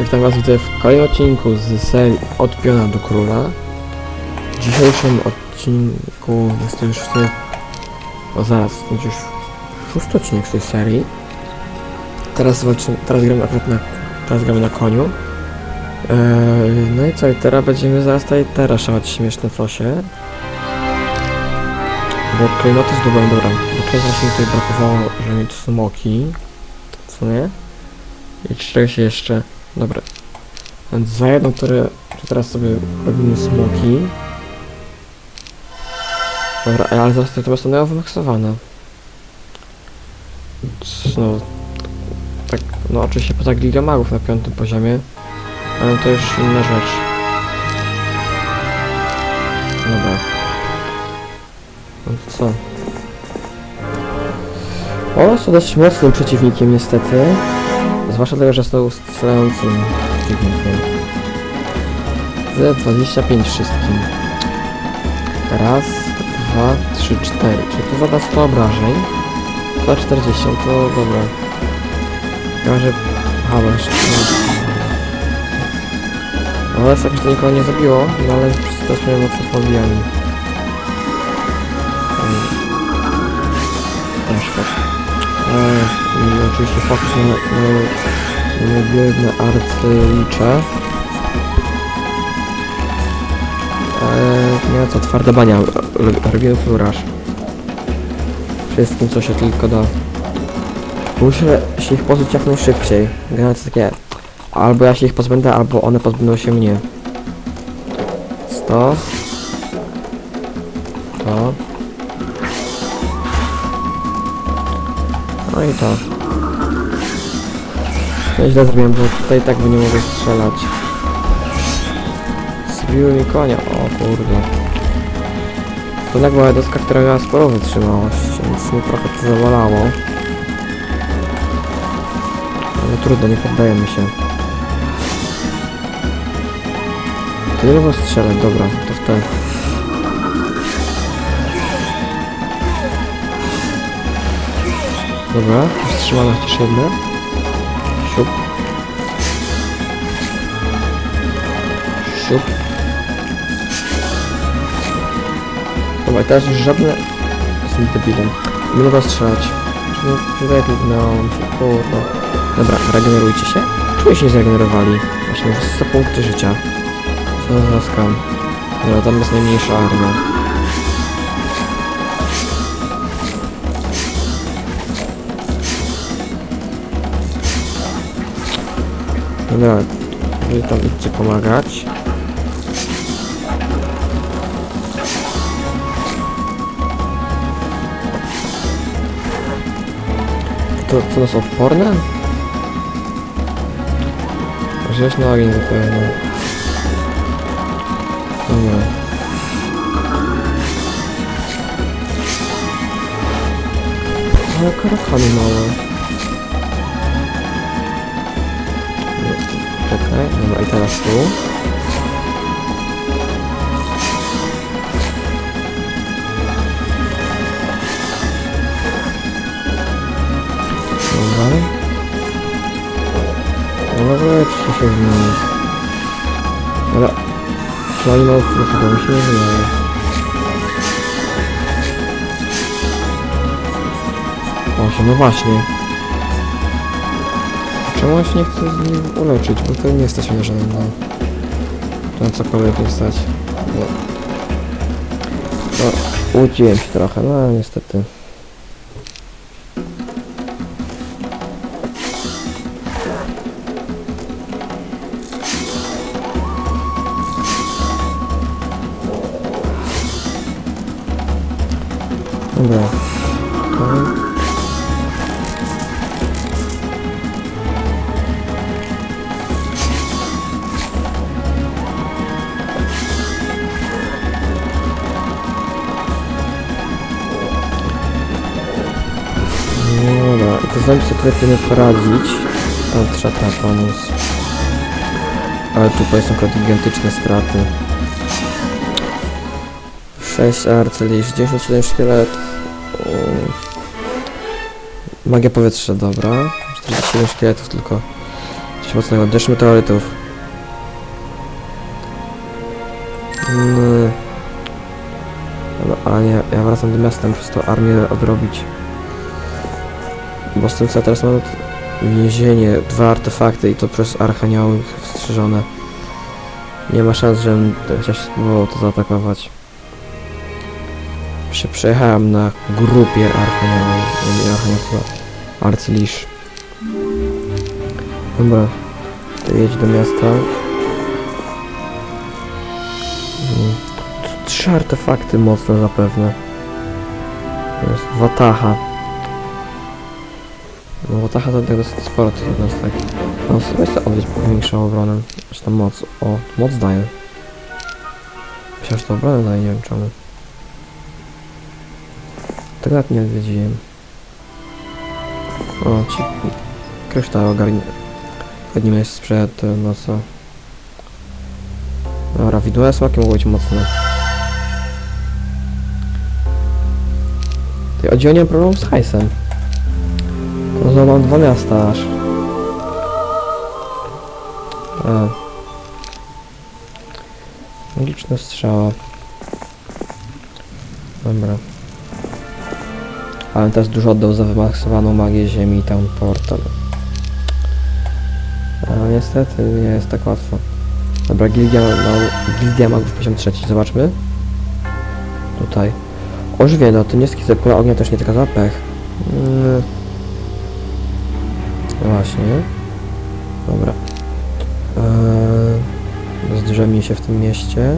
Witam Was widzę w kolejnym odcinku z serii Od Piona do Króla. W dzisiejszym odcinku jest to już w sumie... O zaraz, będzie już szósty odcinek z tej serii. Teraz walczymy, teraz gramy akurat na... Teraz gramy na koniu. Eee, no i co, i teraz będziemy zaraz tutaj te raszować śmieszne cosie. Bo klejnoty zdobyłem, dobra. Bo klejnot właśnie mi tutaj brakowało, żeby mieć smoki. Co nie? I czegoś jeszcze. Dobra. Więc za jedną, które teraz sobie robimy smoki. Dobra, e, ale zaraz to będą wymaksowane. No, tak, no oczywiście poza gigамagów na piątym poziomie, ale to już inna rzecz. Dobra. No to co? O, są dość mocnym przeciwnikiem niestety. Zwłaszcza dlatego, że są strzelającym przeciwnikiem. Z 25 wszystkim. Raz, dwa, trzy, cztery. Czyli to zada 100 obrażeń. 140, to dobra. Chyba, że... Aha, bo. No, ale jakoś to nikogo nie zabiło, no ale wszyscy też mają mocno pobijani. Na oczywiście fokus na, na, na biedne arcylicze. Ma co twarde bania, r- robimy furaż. Wszystkim co się tylko da. Muszę się ich pozbyć jak najszybciej. To takie, albo ja się ich pozbędę, albo one pozbędą się mnie. 100 To No i to. To źle zrobiłem, bo tutaj tak by nie mogę strzelać. Zbiły mi konia, o kurde. To jednak była deska, która miała sporą wytrzymałość, więc mnie trochę to zawalało. Ale trudno, nie poddajemy się. To nie mogę strzelać, dobra, to w te. Dobra, wstrzymano chociaż jedne. Siup. Siup. Dobra, teraz już żadne... Jestem debilem. Nie mogę strzelać. Wygnął kurde. Dobra, regenerujcie się. Czuję się nie zregenerowali. Właśnie, 100 punkty życia. Co za skam. Dobra, tam jest najmniejsza armia. Dobra, wy tam idźcie pomagać. To co nas odporne? Rzeź na ogień zapewne. Dobra. Ale karakany małe. Czekaj, dobra i teraz tu. Dobra. No dobra, czy się zmienić? Ale... Przynajmniej mało bo mi się nie wydaje. Właśnie, no właśnie. Czemu on się nie chce z nim uleczyć? Bo to nie jesteśmy na żadnym na, na cokolwiek nie stać. No. no, uciłem się trochę, no niestety. Dobra. To znam sobie tutaj nie poradzić. Tam trzeba trochę pomóc. Ale tutaj są akurat gigantyczne straty. 6 arcylisz, 97 szkielet. Um, Magia powietrza, dobra. 47 szkieletów tylko. Coś mocnego. Deszcz meteorytów. Mm. No, ale nie, ja wracam do miasta, muszę to armię odrobić. Bo z tym co teraz mam więzienie, dwa artefakty i to przez archanioły wstrzyżone. Nie ma szans, żebym chociaż spróbował to zaatakować. Się przejechałem na grupie archaniowej, nie archanioł, tylko arcylisz. Dobra, to jedź do miasta. Mm, Trzy artefakty mocne zapewne. To jest Wataha. No Wataha to tak dosyć sporo tych jednostek. No sobie chcę odwiedzić powiększą obronę. Czy tam moc. O, moc daje. Myślałem, że to obronę daje, nie wiem czemu. Tego nawet nie odwiedziłem. O, ci kryształ ogarnie. Chodnimy sprzed, no co. Dobra, widłe smaki mogą być mocne. Ty, o nie mam problemu z hajsem. Znowu mam dwa miasta aż. A. Magiczna strzała. Dobra. Ale też dużo oddał za wymaksowaną magię ziemi i tam portal. A niestety nie jest tak łatwo. Dobra, Gildia, ma, Gildia Magów poziom trzeci, zobaczmy. Tutaj. Ożywie, no to nie skiza kula ognia też nie tylko za pech. Mm. Właśnie. Dobra. Eee, zdrzemnij się w tym mieście.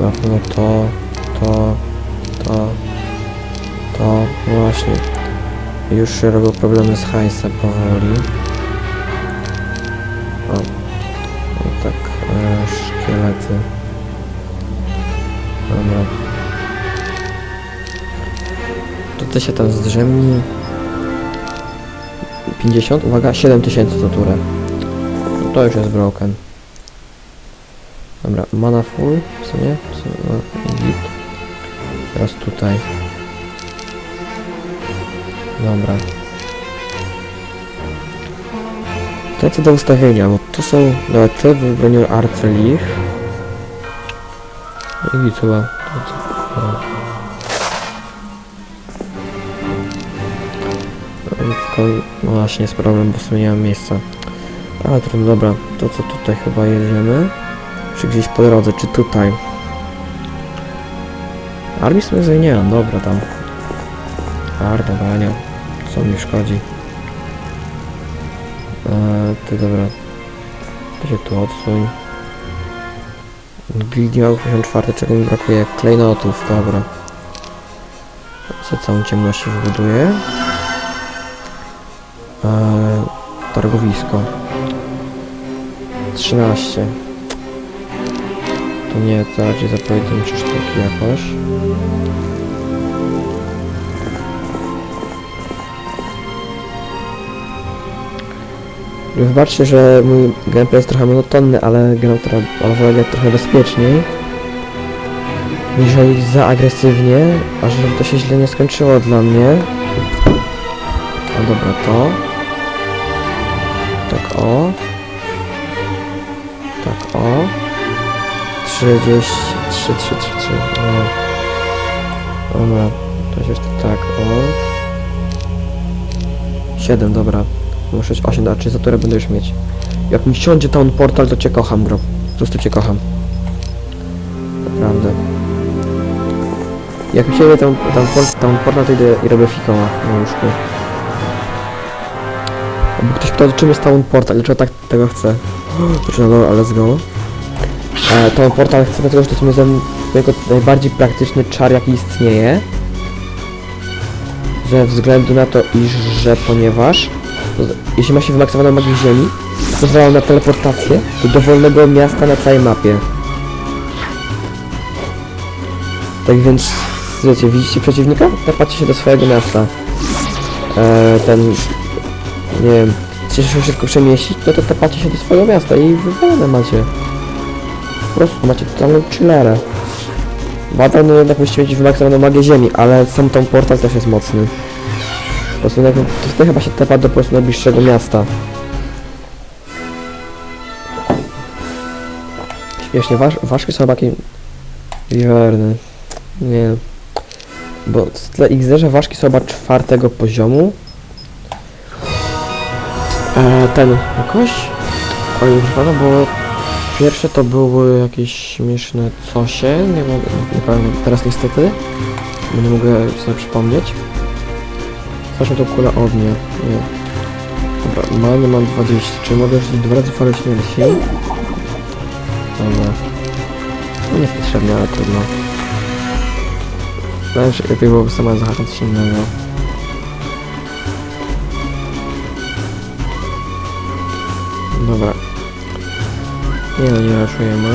Na pewno to, to, to, to, właśnie. Już się robią problemy z hajsem powoli. O, o tak, e, szkielety. Dobra. Tutaj się tam zdrzemni. 50, uwaga, 7000 za turę. No to już jest broken. Dobra, mana full, co nie? Co, no. Teraz tutaj. Dobra. Te co do ustawienia, bo to są, no te wybroniły Arcelich. I chyba. No. No właśnie jest problem, bo sobie nie mam miejsca. Ale trudno, dobra, to co tutaj chyba jedziemy? Czy gdzieś po drodze, czy tutaj? Armii sobie nie mam, dobra tam. Arda, bania, co mi szkodzi. Eee, ty dobra. To się tu odsuń. Gildii ma 54, czego mi brakuje? Klejnotów, dobra. Co całą ciemności wybuduję? Eee, targowisko. 13. To nie, to raczej za pojedyncze sztuki jakoś. Wybaczcie, że mój gameplay jest trochę monotonny, ale gram teraz trochę bezpieczniej. Niżeli za agresywnie, a żeby to się źle nie skończyło dla mnie. A dobra, to. Tak o. Tak o. 33, 3, 3, 3, 3. No. Dobra, to się tak o. 7, dobra. Muszę 8, a czy za które będę już mieć. Jak mi siądzie Town Portal, to cię kocham, bro. Po prostu cię kocham. Naprawdę. Jak mi się tam, tam, tam portal, to idę i robię fikoła na łóżku. Jakby ktoś pytał, czym jest Town Portal, dlaczego tak tego chcę. No dobra, let's go. E, Town Portal chcę dlatego, że to jest jego najbardziej praktyczny czar, jaki istnieje. Ze względu na to, iż, że ponieważ jeśli ma się wymaksowaną magię ziemi, pozwala na teleportację do dowolnego miasta na całej mapie. Tak więc, wiecie, widzicie przeciwnika? Tapacie się do swojego miasta. Eee, ten, nie wiem, chcesz się szybko przemieścić, no to tapacie się do swojego miasta i wywalone macie. Po prostu macie totalną chillerę. Badal no jednak musi mieć wymaksowaną magię ziemi, ale sam tą portal też jest mocny. Po prostu no, to wtedy chyba się tepa do po prostu najbliższego miasta. Śmiesznie, wasz, ważki są chyba Wierny. Nie. Bo tyle XD, że ważki są chyba czwartego poziomu. E, ten jakoś... Pamiętam, bo pierwsze to były jakieś śmieszne cosie, nie, mogę, nie pamiętam teraz niestety. Bo nie mogę sobie przypomnieć. Zacznę to kula ognia. Nie. Dobra, many mam 20. Czy mogę rzucić dwa razy falę śmierci? Dobra. No niepotrzebnie, ale trudno. Znaczy, lepiej byłoby sama zahaczać coś innego. Dobra. Nie no, nie raszujemy.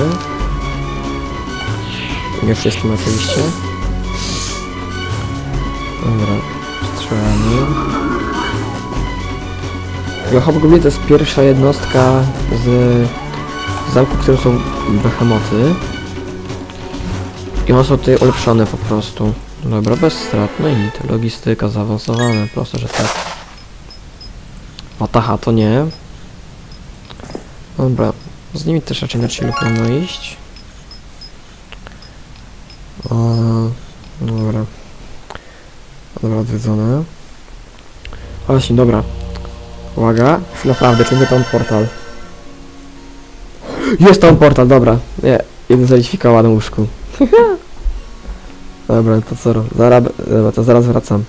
Nie wszystkim oczywiście. Dobra, strzelanie. Hobgoblin to jest pierwsza jednostka z zamku, które są behemoty. I one są tutaj ulepszone po prostu. Dobra, bez strat. No i logistyka zaawansowana, proste, że tak. Wataha to nie. Dobra, z nimi też raczej na chillu powinno iść. O, dobra. Dobra, odwiedzone. Właśnie, dobra. Uwaga, chwila prawdy, czy tam portal? Jest tam portal, dobra. Nie, jeden zalikwikował na łóżku. dobra, to co? Zaraz, to zaraz wracam.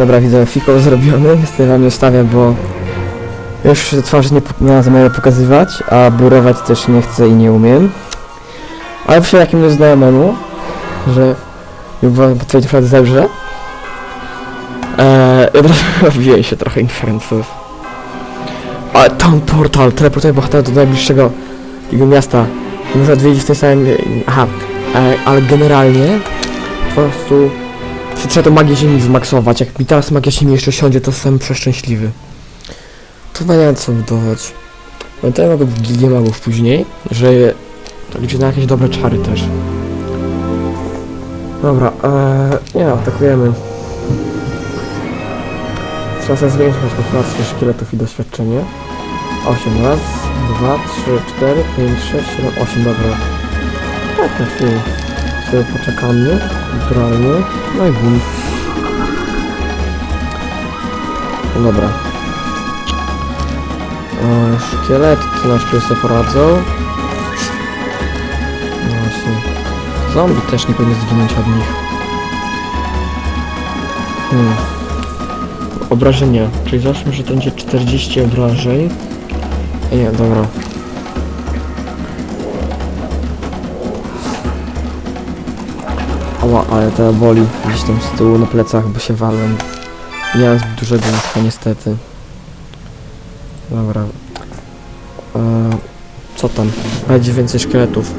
Dobra, widzę, fiko zrobiony. Niestety wam nie ustawię, bo już twarzy nie, mam zamiaru pokazywać, a blurować też nie chcę i nie umiem. Ale przy takim znajomemu, że chyba potwierdzić prawdę zebrze. Eee, się trochę inferenców. Ale tam portal, teleportuje bohatera do najbliższego jego miasta. Można odwiedzić w tym samym... Aha, e, ale generalnie po prostu się trzeba tą magię ziemi wymaksować. Jak mi teraz magia ziemi jeszcze siądzie, to jestem przeszczęśliwy. To nie wiem co budować. Pamiętam mogę w Gildię Magów później, że to liczy na jakieś dobre czary też. Dobra, eee, nie, atakujemy. Trzeba sobie zwiększyć populację szkieletów i doświadczenie. 8 raz, 2, 3, 4, 5, 6, 7, 8, dobra. Tak, na chwilę. Sobie poczekamy, naturalnie. No i bum. No dobra. E, szkielety to na szkielet sobie poradzą. No właśnie. Zombie też nie powinien zginąć od nich. Hmm. Obrażenia. Czyli załóżmy, że to będzie 40 obrażeń. Nie, dobra. Ała, ale to boli gdzieś tam z tyłu na plecach, bo się walłem. Nie mam zbyt dużego łóżka niestety. Dobra. E, co tam? Będzie więcej szkieletów.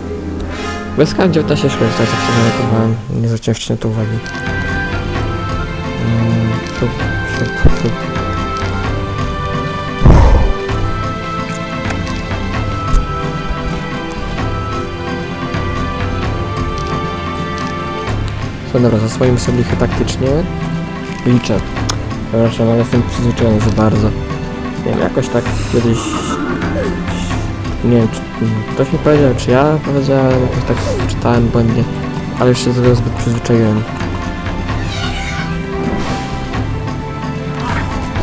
Bez kar 19 szkieletów, tak jak sobie zanotowałem. Nie zwróciłem wcześniej na to uwagi. Mm, siup, siup, siup. No dobra, zaswoimy sobie taktycznie. Liczę. Przepraszam, ale jestem przyzwyczajony za bardzo. Nie wiem, jakoś tak kiedyś... Nie wiem, czy ktoś mi powiedział, czy ja powiedziałem, jakoś tak czytałem błędnie. Ale już się do tego zbyt przyzwyczaiłem.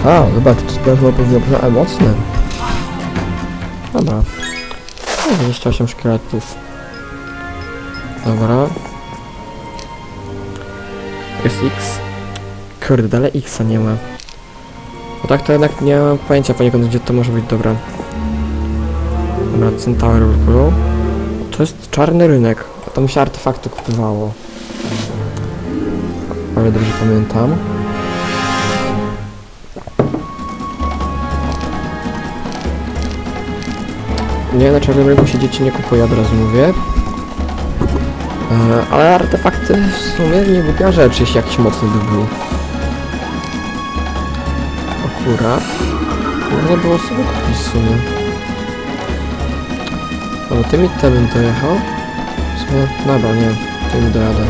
A, zobacz, to sprawiło pewnie a mocne. Dobra. No, 28 szkieletów. Dobra. Jest X. Kurde, dalej X nie ma. Bo tak to jednak nie mam pojęcia poniekąd, gdzie to może być dobra. Dobra, Centaur Blue. To jest czarny rynek. Tam się artefakty kupowało. Ale dobrze pamiętam. Nie, na czarnym rynku się dzieci nie kupuje, od razu mówię. E, ale artefakty w sumie nie głupia rzecz, jeśli jakiś mocny by był. Akurat. Można było sobie kupić w sumie. No bo tymi te bym dojechał. W sumie, dobra, nie, tym dojadę.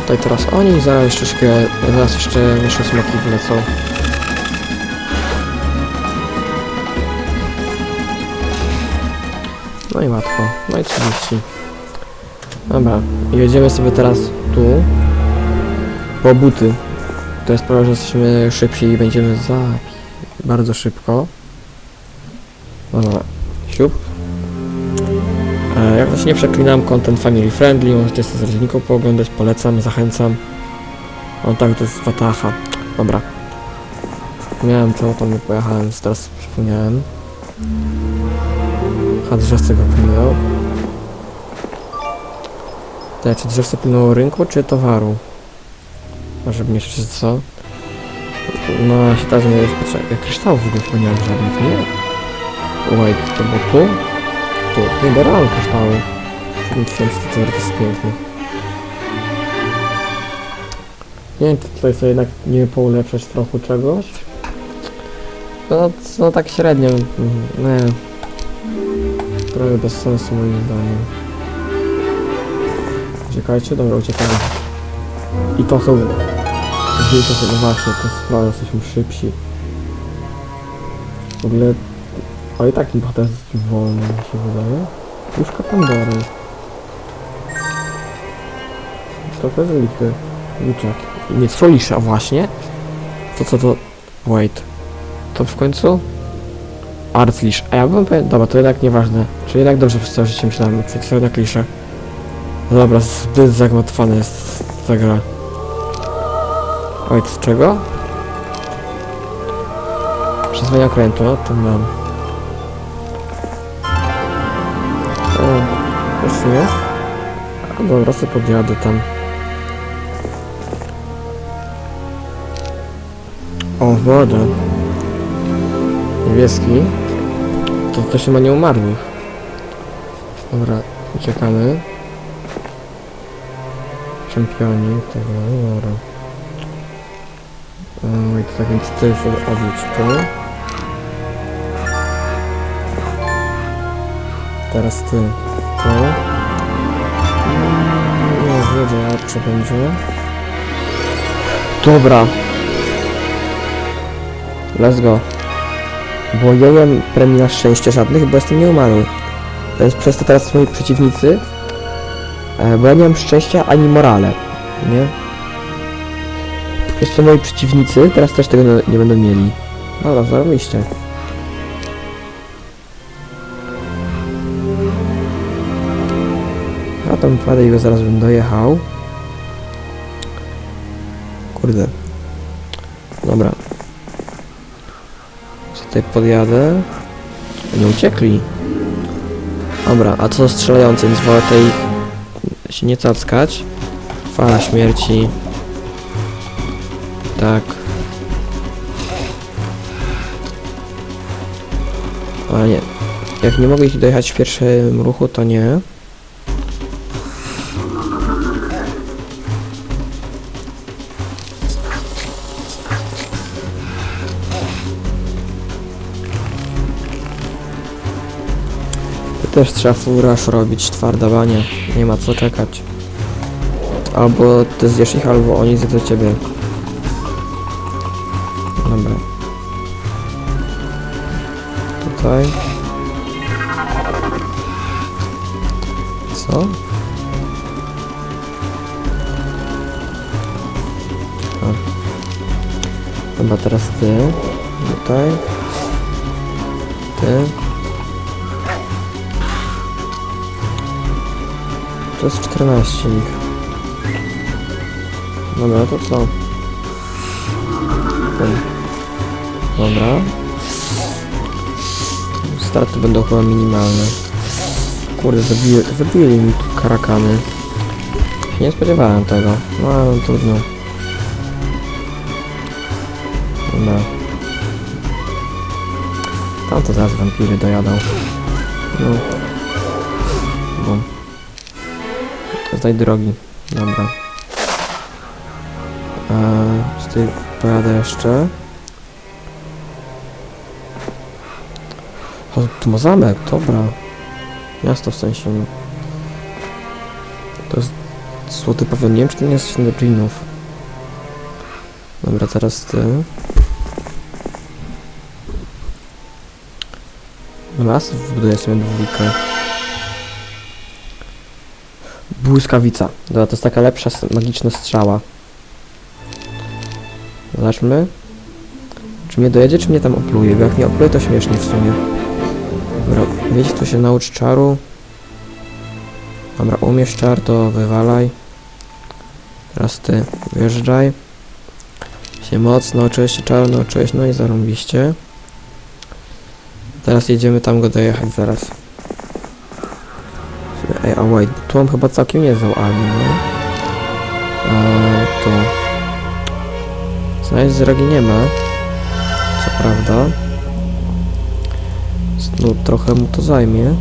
Tutaj teraz oni, zaraz jeszcze zaraz jeszcze jeszcze smoki wlecą. No i łatwo. No i 30. Dobra. Jedziemy sobie teraz tu. Po buty. To jest sprawa, że jesteśmy szybsi i będziemy za... Bardzo szybko. Dobra. Siup. E, jak też nie przeklinam, content family friendly, możecie sobie z rodzinką pooglądać, polecam, zachęcam. O tak, to jest Wataha. Dobra. Miałem czemu tam nie pojechałem, teraz przypomniałem. A drzewce go pilnują. Tak, czy drzewce pilnują rynku, czy towaru? A żeby nie słyszeć co? No, się teraz nie potrzeba. Ja kryształów w ogóle nie mam żadnych, nie? Wait, to było tu? Tu. Nie, darałem kryształy. 7000 to jest piękny. Nie wiem, czy tutaj sobie jednak nie poulepszać trochę czegoś. No, no tak średnio. mm, Nie. Trochę bez sensu moim zdaniem. Uciekajcie, dobra, uciekamy. I to są... Wiecie sobie, no właśnie, to sprawa, jesteśmy szybsi. W ogóle... O i tak impetus jest wolny, mi się wydaje. Puszka Pandory. To to jest lichy. Liczek. Nie, Solisza właśnie. To co to... Wait. To w końcu? Arclisz. A ja bym powiedział... Dobra, to jednak nieważne. Czyli jednak dobrze przez całe życie myślałem. Przez całe jednak liszę. No dobra, zbyt zagmatwana jest ta gra. Oj, z czego? Przyzwania okrętu, no to mam. O, już w sumie? A dobra, sobie podjadę tam. O, woda. Niebieski. To też nie ma nieumarłych. Dobra, uciekamy. Czempioni tego, no dobra. Um, I to tak więc ty sobie odlicz tu. Teraz ty tu. Mm, Nie wiedział, czy będzie. Dobra. Let's go. Bo ja nie mam premii na szczęście żadnych, bo jestem nieumarły. Więc przez to teraz moi przeciwnicy E, bo ja nie mam szczęścia ani morale, nie? Przez to moi przeciwnicy teraz też tego nie- będą mieli. Dobra, zarobiście. A tam wpadę i go zaraz bym dojechał. Kurde. Tutaj podjadę? Nie uciekli. Dobra, a co strzelający, więc wolę tej się nie cackać. Fala śmierci. Tak. Ale nie. Jak nie mogę ich dojechać w pierwszym ruchu, to nie. Też trzeba full rush robić, twarda bania. Nie ma co czekać. Albo ty zjesz ich, albo oni zjedzą ciebie. Dobra. Tutaj. Co? A. Dobra, teraz ty. Tutaj. Ty. To jest 14 ich. Dobra, to co? Dobra. Straty będą chyba minimalne. Kurde, zabili, zabili mi tu karakany. Nie spodziewałem tego. No ale trudno. Dobra. Tam to zaraz wampiry dojadą. No. Zdaj drogi. Dobra. Eee, tej pojadę jeszcze. O, tu ma zamek, dobra. Miasto w sensie. To jest złoty pawilon. Nie wiem, czy to nie jest Dżinów. Dobra, teraz ty. Las wbuduję sobie dwójkę. Błyskawica. Dobra, to jest taka lepsza magiczna strzała. Zobaczmy. Czy mnie dojedzie, czy mnie tam opluje? Bo jak nie opluje, to śmiesznie w sumie. Dobra, wiecie, tu się naucz czaru. Dobra, umiesz czar, to wywalaj. Teraz ty wjeżdżaj. Się mocno się czaru, nauczyłeś, no i zarąbiście. Teraz jedziemy tam go dojechać zaraz. Ej, a wait, tu mam chyba całkiem niezłą armię, no. Eee, tu. Znaleźć drogi nie ma. Co prawda. No, trochę mu to zajmie.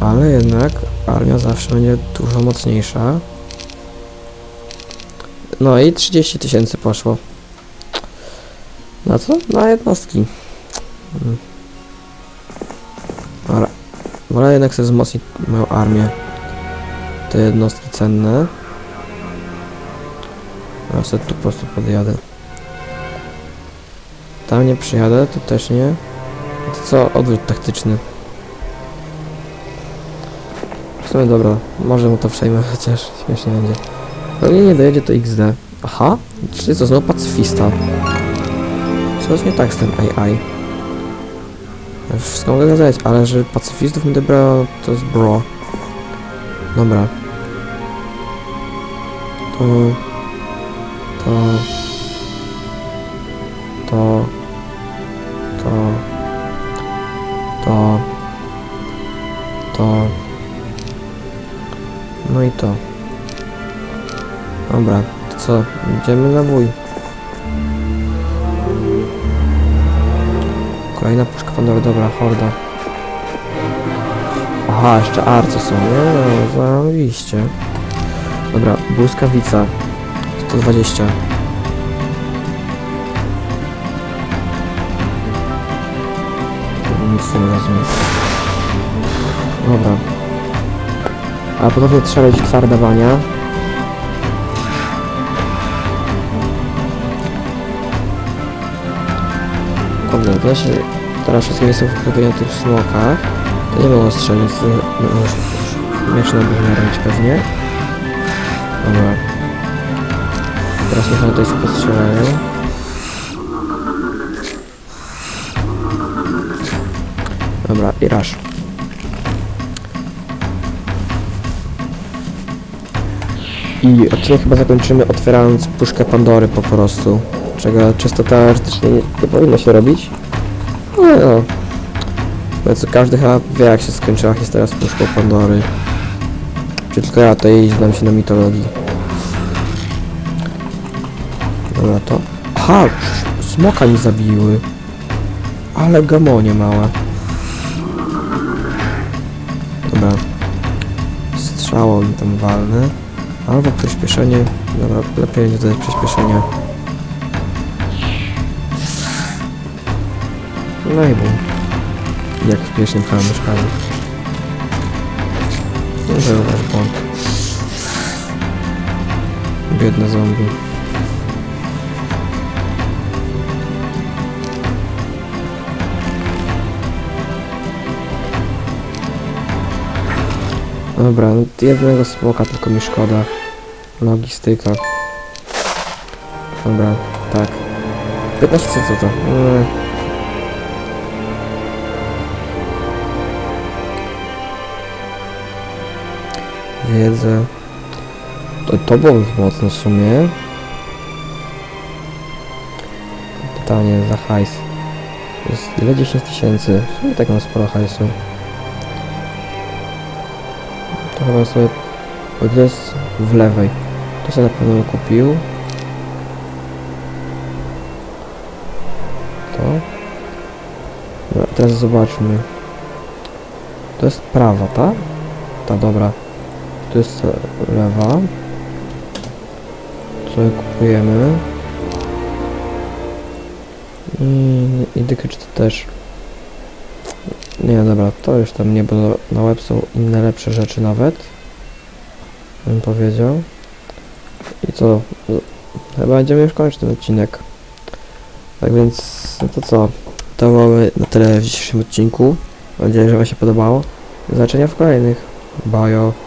Ale jednak armia zawsze będzie dużo mocniejsza. No i 30 tysięcy poszło. Na co? Na jednostki. Wolę jednak sobie wzmocnić moją armię. Te jednostki cenne. Ja sobie tu po prostu podjadę. Tam nie przyjadę, tu też nie. To co? Odwrót taktyczny. W sumie dobra, może mu to przejmę, chociaż śmiesznie będzie. Pewnie nie dojedzie to XD. Aha, czy to znowu pacyfista? Co jest nie tak z tym AI? Wszystko mogę zgadzać, ale że pacyfistów nie dobra, to jest bro. Dobra. To... To... To... To... To... To... No i to. Dobra, to co? Idziemy na bój. Kolejna puszka Pandory, dobra, horda. Aha, jeszcze arce są, nie? No, zarobiście. Dobra, błyskawica. 120. Nic nie rozumiem. Dobra. A ponownie trzeba mieć twarda bania. Kurde, to się teraz wszystkie miejsca skupione na tych smokach. To nie było już śmieszne brzmi robić pewnie. Dobra. Teraz niech one tutaj postrzelają. Dobra, i rasz. I odcinek chyba zakończymy otwierając puszkę Pandory po prostu. Czego czysto teoretycznie nie, nie powinno się robić. Ale no. No co każdy chyba wie jak się skończyła historia z puszką Pandory. Czy tylko ja jej znam się na mitologii. Dobra to. Aha! Smoka mi zabiły. Ale gamonie małe. Dobra. Strzało mi tam walne. Albo przyspieszenie. Dobra, lepiej będzie dodać przyspieszenie. No i bum. Jak w pierwszym całym mieszkaniu. No wasz błąd. Biedne zombie. Dobra, no jednego smoka tylko mi szkoda. Logistyka. Dobra, tak. 15 co to? Eee. Wiedzę. To, to było mocno w sumie. Pytanie za hajs. Jest ile 10 tysięcy? W sumie tak mam sporo hajsu. To chyba sobie... To jest w lewej. To sobie na pewno kupił. To. Dobra, teraz zobaczmy. To jest prawa, tak? Ta, dobra. To jest lewa. Co kupujemy. I, i dykycz też. Nie, dobra, to już tam nie, bo na web są inne lepsze rzeczy nawet. Bym powiedział. I co? Chyba będziemy już kończyć ten odcinek. Tak więc, no to co? To mamy na tyle w dzisiejszym odcinku. Mam nadzieję, że Wam się podobało. Do zobaczenia w kolejnych. Bajo.